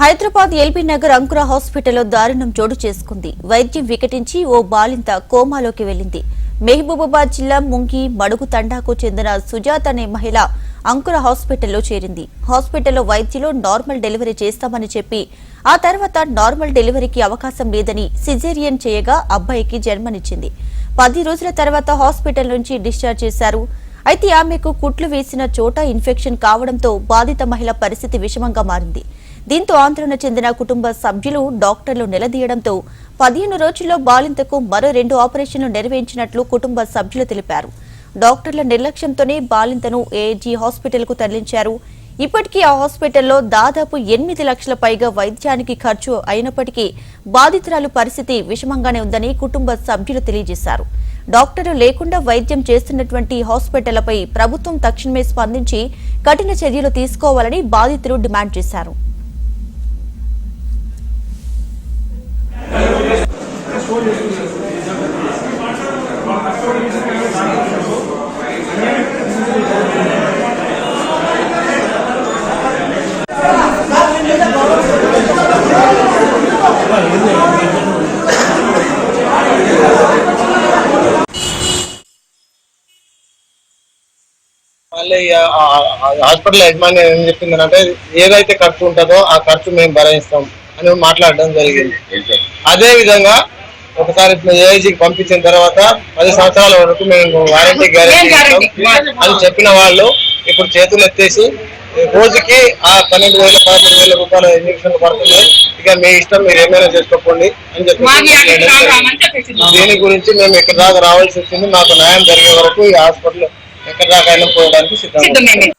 Hyderabad LB Nagar అంకుర హాస్పిటల్లో దారుణం చోటు చేసుకుంది. వైద్యం వికటించి ఓ బాలింత కోమాలోకి వెళ్ళింది మెహబూబాబాద్ జిల్లా ముంగి మడుగు తండాకు చెందిన సుజాత అనే మహిళ అంకుర హాస్పిటల్లో చేరింది. హాస్పిటల్లో వైద్యులు నార్మల్ డెలివరీ చేస్తామని చెప్పి ఆ తర్వాత నార్మల్ డెలివరీకి అవకాశం లేదని సిజేరియన్ చేయగా అబ్బాయికి జన్మనిచ్చింది. పది రోజుల తర్వాత హాస్పిటల్ నుంచి డిశ్చార్జ్ చేశారు. అయితే ఆమెకు కుట్లు వేసిన చోట ఇన్ఫెక్షన్ కావడంతో బాధిత మహిళ పరిస్థితి విషమంగా మారింది. దీంతో ఆందోళన చెందిన కుటుంబ సభ్యులు డాక్టర్లు నిలదీయడంతో పదిహేను రోజుల్లో బాలింతకు మరో రెండు ఆపరేషన్లు నెరవేర్చినట్లు కుటుంబ సభ్యులు తెలిపారు. డాక్టర్ల నిర్లక్ష్యంతోనే బాలింతను ఏజీ హాస్పిటల్కు తరలించారు. ఇప్పటికీ ఆ హాస్పిటల్లో దాదాపు ఎనిమిది లక్షల పైగా వైద్యానికి ఖర్చు అయినప్పటికీ బాధితురాలు పరిస్థితి విషమంగానే ఉందని కుటుంబ సభ్యులు తెలియజేశారు. డాక్టర్లు లేకుండా వైద్యం చేస్తున్నటువంటి హాస్పిటళ్ళపై ప్రభుత్వం తక్షణమే స్పందించి కఠిన చర్యలు తీసుకోవాలని బాధితులు డిమాండ్ చేశారు. మళ్ళీ హాస్పిటల్ యజమాని ఏం చెప్పిందంటే ఏదైతే ఖర్చు ఉంటుందో ఆ ఖర్చు మేము భరిస్తాం అని మాట్లాడడం జరిగింది. అదే విధంగా ఒకసారి ఏఐజీకి పంపించిన తర్వాత పది సంవత్సరాల వరకు మేము వారంటీ గ్యారెంటీ అని చెప్పిన వాళ్ళు ఇప్పుడు చేతులు ఎత్తేసి రోజుకి ఆ పన్నెండు వేల పదమూడు వేల రూపాయల ఇంజక్షన్లు పడుతున్నాయి. ఇక మీ ఇష్టం మీరు ఏమైనా చేసుకోండి అని చెప్పి దీని గురించి మేము ఇక్కడ దాకా రావాల్సి వచ్చింది మాకు న్యాయం జరిగే వరకు ఈ హాస్పిటల్ ఎక్కడ దాకా అయినా పోవడానికి సిద్ధంగా ఉన్నాం.